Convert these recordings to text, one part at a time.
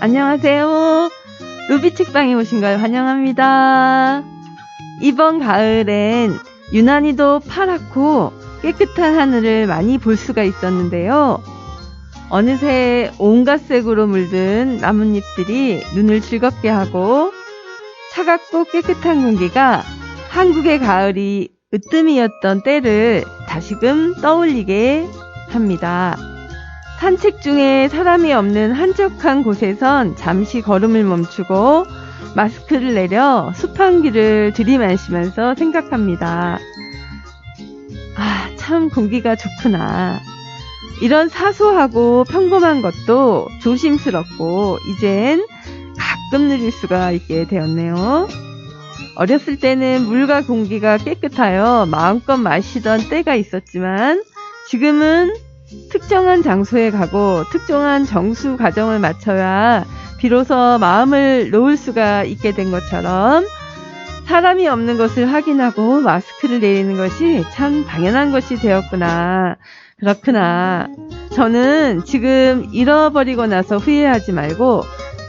안녕하세요. 루비 책방에 오신 걸 환영합니다. 이번 가을엔 유난히도 파랗고 깨끗한 하늘을 많이 볼 수가 있었는데요. 어느새 온갖 색으로 물든 나뭇잎들이 눈을 즐겁게 하고 차갑고 깨끗한 공기가 한국의 가을이 으뜸이었던 때를 다시금 떠올리게 합니다. 산책 중에 사람이 없는 한적한 곳에선 잠시 걸음을 멈추고 마스크를 내려 길을 들이마시면서 생각합니다. 아, 참 공기가 좋구나. 이런 사소하고 평범한 것도 조심스럽고 이젠 가끔 누릴 수가 있게 되었네요. 어렸을 때는 물과 공기가 깨끗하여 마음껏 마시던 때가 있었지만 지금은 특정한 장소에 가고 특정한 정수 과정을 맞춰야 비로소 마음을 놓을 수가 있게 된 것처럼 사람이 없는 것을 확인하고 마스크를 내리는 것이 참 당연한 것이 되었구나. 그렇구나. 저는 지금 잃어버리고 나서 후회하지 말고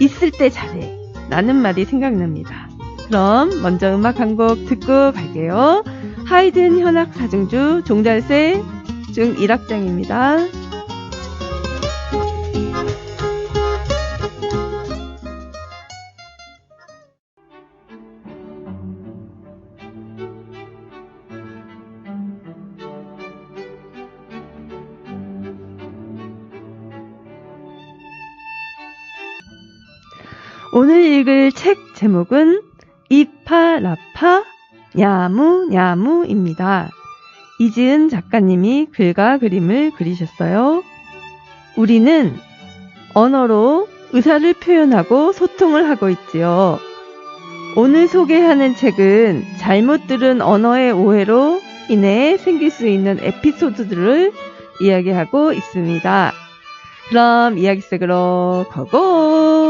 있을 때 잘해. 라는 말이 생각납니다. 그럼 먼저 음악 한 곡 듣고 갈게요. 하이든 현악 사중주 종달새 중 1악장입니다. 오늘 읽을 책 제목은 이파라파 야무야무입니다. 이지은 작가님이 글과 그림을 그리셨어요. 우리는 언어로 의사를 표현하고 소통을 하고 있지요. 오늘 소개하는 책은 잘못 들은 언어의 오해로 인해 생길 수 있는 에피소드들을 이야기하고 있습니다. 그럼 이야기 속으로 고고!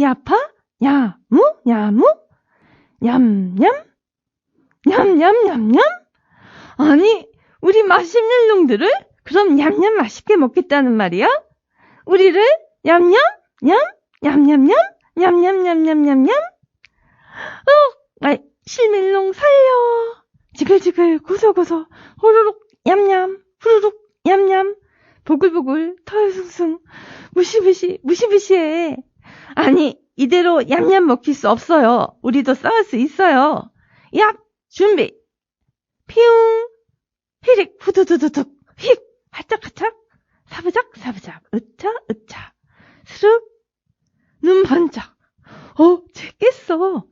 야파, 야무, 야무? 냠냠? 냠냠냠냠? 아니, 우리 맛있는 놈들을 그럼 냠냠 맛있게 먹겠다는 말이야? 우리를 냠냠? 냠? 냠냠냠? 냠냠냠냠냠냠? 어, 아이, 실멜롱 살려. 지글지글, 고소고소, 호로록, 냠냠, 후루룩, 냠냠, 보글보글, 털숭숭, 무시무시, 무시무시해. 아니, 이대로 냠냠 먹힐 수 없어요. 우리도 싸울 수 있어요. 얍, 준비. 피웅, 휘릭, 후두두두둑, 휙, 활짝활짝, 사부작, 사부작, 으차, 으차. 스륵, 눈 반짝. 어, 쟤 깼어.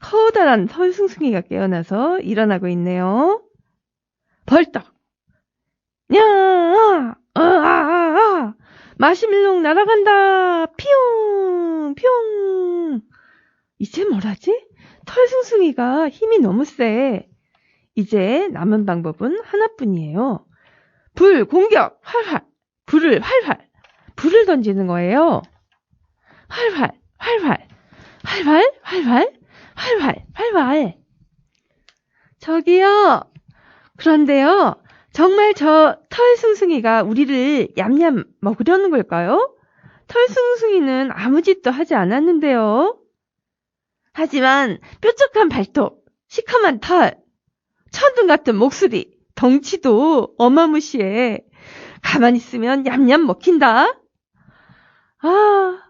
커다란 털숭숭이가 깨어나서 일어나고 있네요. 벌떡. 야, 아, 아, 아, 아. 마시멜롱 날아간다. 피용, 피용. 이제 뭐라지? 털숭숭이가 힘이 너무 세. 이제 남은 방법은 하나뿐이에요. 불 공격 활활 불을 활활 불을 던지는 거예요. 활활 활활 활활 활활 활활 활활 저기요. 그런데요. 정말 저 털숭숭이가 우리를 얌얌 먹으려는 걸까요? 털숭숭이는 아무 짓도 하지 않았는데요. 하지만 뾰족한 발톱, 시커먼 털, 천둥 같은 목소리, 덩치도 어마무시해. 가만히 있으면 얌얌 먹힌다. 아,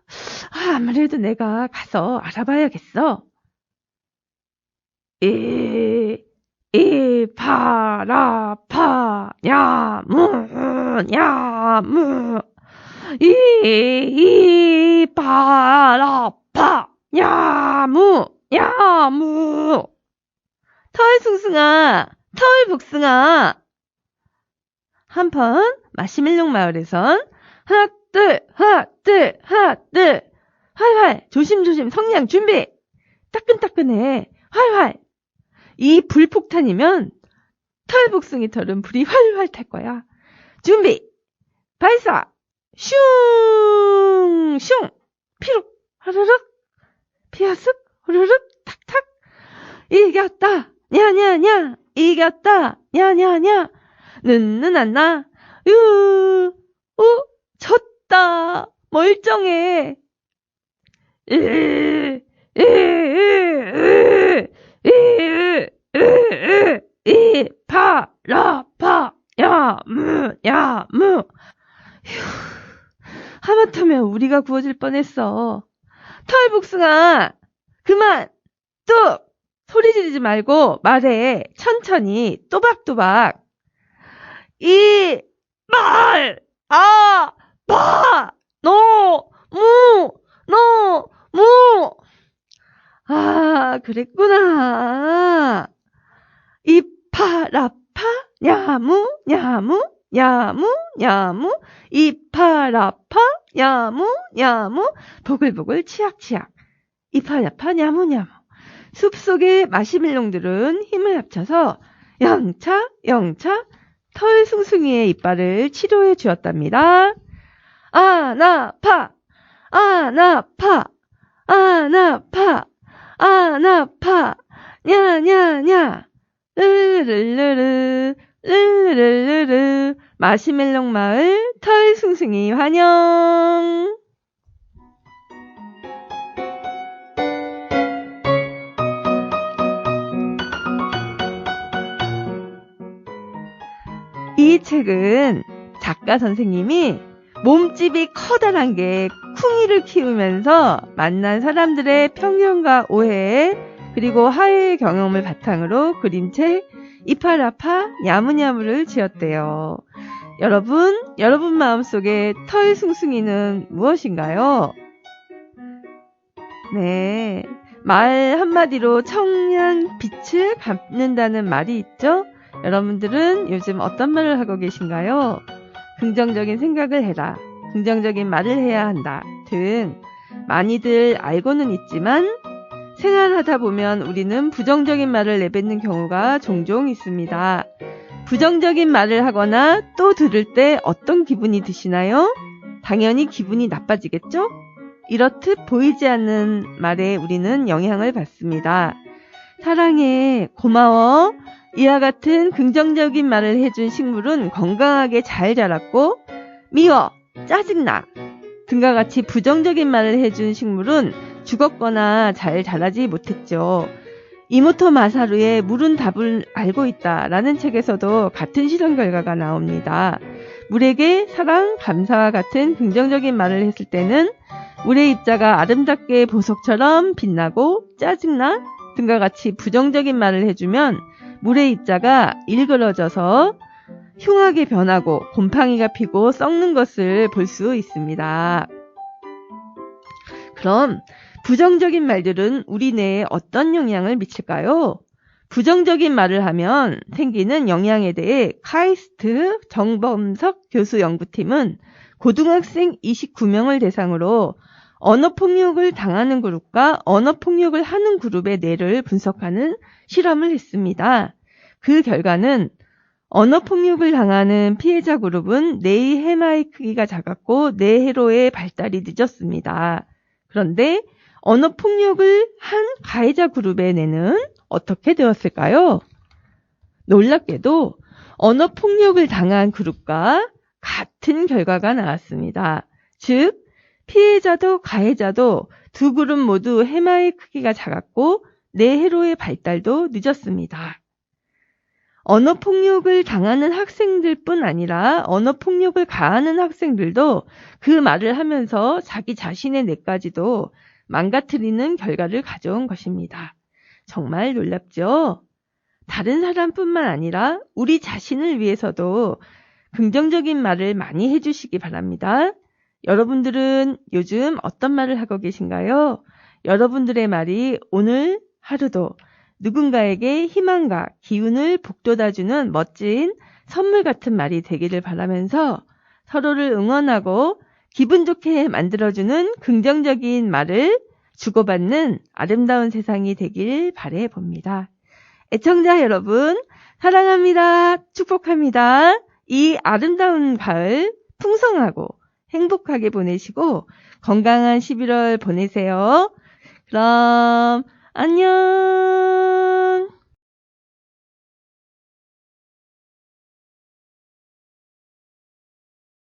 아무래도 내가 가서 알아봐야겠어. 이, 이, 파라, 파, 야, 무, 야, 무. 이, 이, 파라, 파, 야, 무, 야, 무. 털숭숭아, 털복숭아. 한편 마시멜록 마을에선 하나, 둘, 하나, 둘, 하나, 둘. 활활, 조심조심 성냥 준비. 따끈따끈해. 활활. 이 불폭탄이면 털복숭이 털은 불이 활활 탈 거야. 준비. 발사. 슝, 슝. 피룩, 하르륵. 피하슥, 후르륵, 탁탁. 이겼다. 냐냐냐. 이겼다. 냐냐냐. 는는안나. 유, 우, 졌다. 멀쩡해. 으, 으, 으, 으, 으, 으, 이, 파, 라, 파, 야, 무, 야, 무. 휴, 하마터면 우리가 구워질 뻔했어. 털복숭아, 그만, 뚝! 소리 지르지 말고 말해. 천천히, 또박또박. 이, 말, 아, 파, 노, 무, 노, 무. 아, 그랬구나. 이파라파, 야무, 야무, 야무, 야무, 이파라파, 야무, 야무, 보글보글 치약치약. 이파라파, 야무야무. 숲속의 마시멜롱들은 힘을 합쳐서 영차, 영차, 털숭숭이의 이빨을 치료해 주었답니다. 아나파, 아나파, 아나파, 아나파, 냐냐냐, 르르르르, 르르르르, 마시멜롱 마을 털숭숭이 환영! 이 책은 작가 선생님이 몸집이 커다란 게 쿵이를 키우면서 만난 사람들의 편견과 오해 그리고 하해의 경험을 바탕으로 그린 책 이파라파 야무야무를 지었대요. 여러분, 여러분 마음속에 털숭숭이는 무엇인가요? 네. 말 한마디로 청량 빛을 갚는다는 말이 있죠? 여러분들은 요즘 어떤 말을 하고 계신가요? 긍정적인 생각을 해라. 긍정적인 말을 해야 한다. 등 많이들 알고는 있지만 생활하다 보면 우리는 부정적인 말을 내뱉는 경우가 종종 있습니다. 부정적인 말을 하거나 또 들을 때 어떤 기분이 드시나요? 당연히 기분이 나빠지겠죠? 이렇듯 보이지 않는 말에 우리는 영향을 받습니다. 사랑해, 고마워, 이와 같은 긍정적인 말을 해준 식물은 건강하게 잘 자랐고, 미워, 짜증나 등과 같이 부정적인 말을 해준 식물은 죽었거나 잘 자라지 못했죠. 이모토 마사루의 물은 답을 알고 있다 라는 책에서도 같은 실험 결과가 나옵니다. 물에게 사랑, 감사와 같은 긍정적인 말을 했을 때는 물의 입자가 아름답게 보석처럼 빛나고 짜증나 등과 같이 부정적인 말을 해주면 물의 입자가 일그러져서 흉하게 변하고 곰팡이가 피고 썩는 것을 볼 수 있습니다. 그럼 부정적인 말들은 우리 뇌에 어떤 영향을 미칠까요? 부정적인 말을 하면 생기는 영향에 대해 카이스트 정범석 교수 연구팀은 고등학생 29명을 대상으로 언어폭력을 당하는 그룹과 언어폭력을 하는 그룹의 뇌를 분석하는 실험을 했습니다. 그 결과는 언어폭력을 당하는 피해자 그룹은 뇌의 해마의 크기가 작았고 뇌 회로의 발달이 늦었습니다. 그런데 언어 폭력을 한 가해자 그룹의 뇌는 어떻게 되었을까요? 놀랍게도 언어 폭력을 당한 그룹과 같은 결과가 나왔습니다. 즉, 피해자도 가해자도 두 그룹 모두 해마의 크기가 작았고 뇌회로의 발달도 늦었습니다. 언어 폭력을 당하는 학생들 뿐 아니라 언어 폭력을 가하는 학생들도 그 말을 하면서 자기 자신의 뇌까지도 망가뜨리는 결과를 가져온 것입니다. 정말 놀랍죠? 다른 사람뿐만 아니라 우리 자신을 위해서도 긍정적인 말을 많이 해주시기 바랍니다. 여러분들은 요즘 어떤 말을 하고 계신가요? 여러분들의 말이 오늘 하루도 누군가에게 희망과 기운을 북돋아주는 멋진 선물 같은 말이 되기를 바라면서 서로를 응원하고 기분 좋게 만들어주는 긍정적인 말을 주고받는 아름다운 세상이 되길 바래 봅니다. 애청자 여러분, 사랑합니다. 축복합니다. 이 아름다운 가을 풍성하고 행복하게 보내시고 건강한 11월 보내세요. 그럼 안녕.